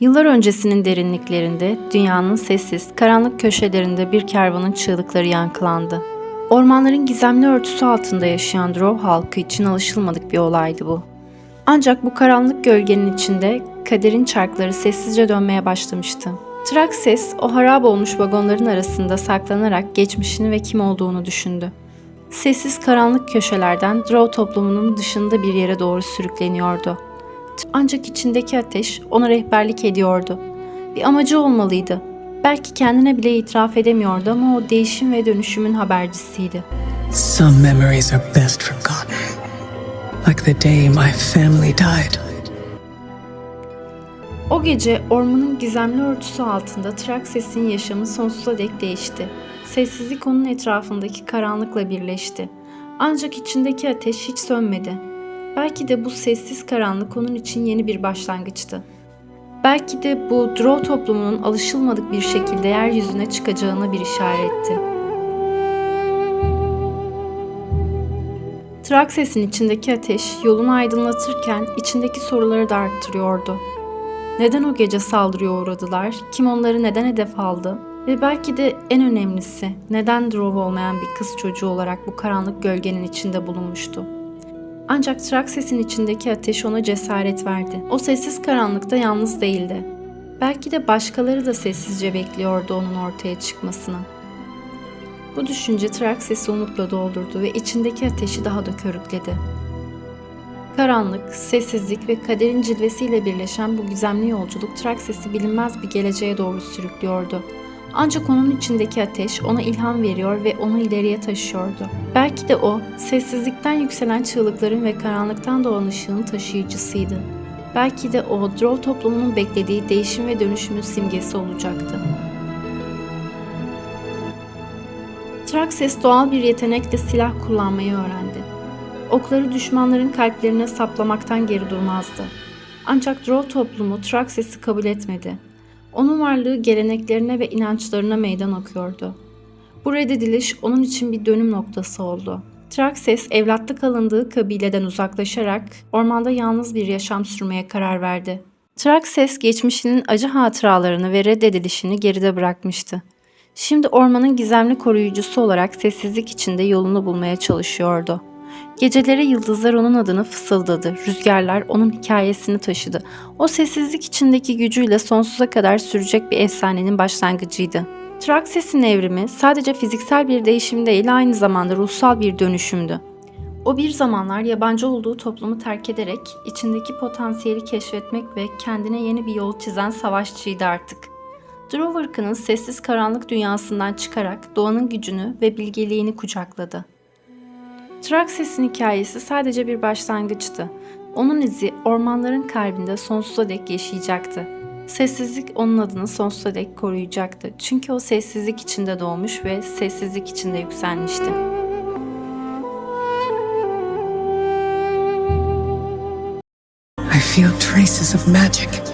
Yıllar öncesinin derinliklerinde, dünyanın sessiz, karanlık köşelerinde bir kervanın çığlıkları yankılandı. Ormanların gizemli örtüsü altında yaşayan Drov halkı için alışılmadık bir olaydı bu. Ancak bu karanlık gölgenin içinde kaderin çarkları sessizce dönmeye başlamıştı. Trakses o harap olmuş vagonların arasında saklanarak geçmişini ve kim olduğunu düşündü. Sessiz karanlık köşelerden Drow toplumunun dışında bir yere doğru sürükleniyordu. Ancak içindeki ateş ona rehberlik ediyordu. Bir amacı olmalıydı. Belki kendine bile itiraf edemiyordu ama o değişim ve dönüşümün habercisiydi. Some memories are best forgotten. Like the day my family died. O gece ormanın gizemli örtüsü altında Trakses'in yaşamı sonsuza dek değişti. Sessizlik onun etrafındaki karanlıkla birleşti. Ancak içindeki ateş hiç sönmedi. Belki de bu sessiz karanlık onun için yeni bir başlangıçtı. Belki de bu Drow toplumunun alışılmadık bir şekilde yeryüzüne çıkacağına bir işaretti. Trakses'in içindeki ateş yolunu aydınlatırken içindeki soruları da arttırıyordu. Neden o gece saldırıya uğradılar? Kim onları neden hedef aldı? Ve belki de en önemlisi neden Drov olmayan bir kız çocuğu olarak bu karanlık gölgenin içinde bulunmuştu? Ancak Trakses'in içindeki ateş ona cesaret verdi. O sessiz karanlıkta yalnız değildi. Belki de başkaları da sessizce bekliyordu onun ortaya çıkmasını. Bu düşünce Trakses'i umutla doldurdu ve içindeki ateşi daha da körükledi. Karanlık, sessizlik ve kaderin cilvesiyle birleşen bu gizemli yolculuk Trakses'i bilinmez bir geleceğe doğru sürüklüyordu. Ancak onun içindeki ateş ona ilham veriyor ve onu ileriye taşıyordu. Belki de o, sessizlikten yükselen çığlıkların ve karanlıktan doğan ışığın taşıyıcısıydı. Belki de o, Drow toplumunun beklediği değişim ve dönüşümün simgesi olacaktı. Trakses doğal bir yetenekle silah kullanmayı öğrendi. Okları düşmanların kalplerine saplamaktan geri durmazdı. Ancak Drow toplumu Trakses'i kabul etmedi. Onun varlığı geleneklerine ve inançlarına meydan okuyordu. Bu reddediliş onun için bir dönüm noktası oldu. Trakses evlatlık alındığı kabileden uzaklaşarak ormanda yalnız bir yaşam sürmeye karar verdi. Trakses geçmişinin acı hatıralarını ve reddedilişini geride bırakmıştı. Şimdi ormanın gizemli koruyucusu olarak sessizlik içinde yolunu bulmaya çalışıyordu. Geceleri yıldızlar onun adını fısıldadı, rüzgarlar onun hikayesini taşıdı. O sessizlik içindeki gücüyle sonsuza kadar sürecek bir efsanenin başlangıcıydı. Trakses'in evrimi sadece fiziksel bir değişim değil aynı zamanda ruhsal bir dönüşümdü. O bir zamanlar yabancı olduğu toplumu terk ederek içindeki potansiyeli keşfetmek ve kendine yeni bir yol çizen savaşçıydı artık. Drow ırkının sessiz karanlık dünyasından çıkarak doğanın gücünü ve bilgeliğini kucakladı. Trakses'in hikayesi sadece bir başlangıçtı. Onun izi ormanların kalbinde sonsuza dek yaşayacaktı. Sessizlik onun adını sonsuza dek koruyacaktı. Çünkü o sessizlik içinde doğmuş ve sessizlik içinde yükselmişti. I feel traces of magic.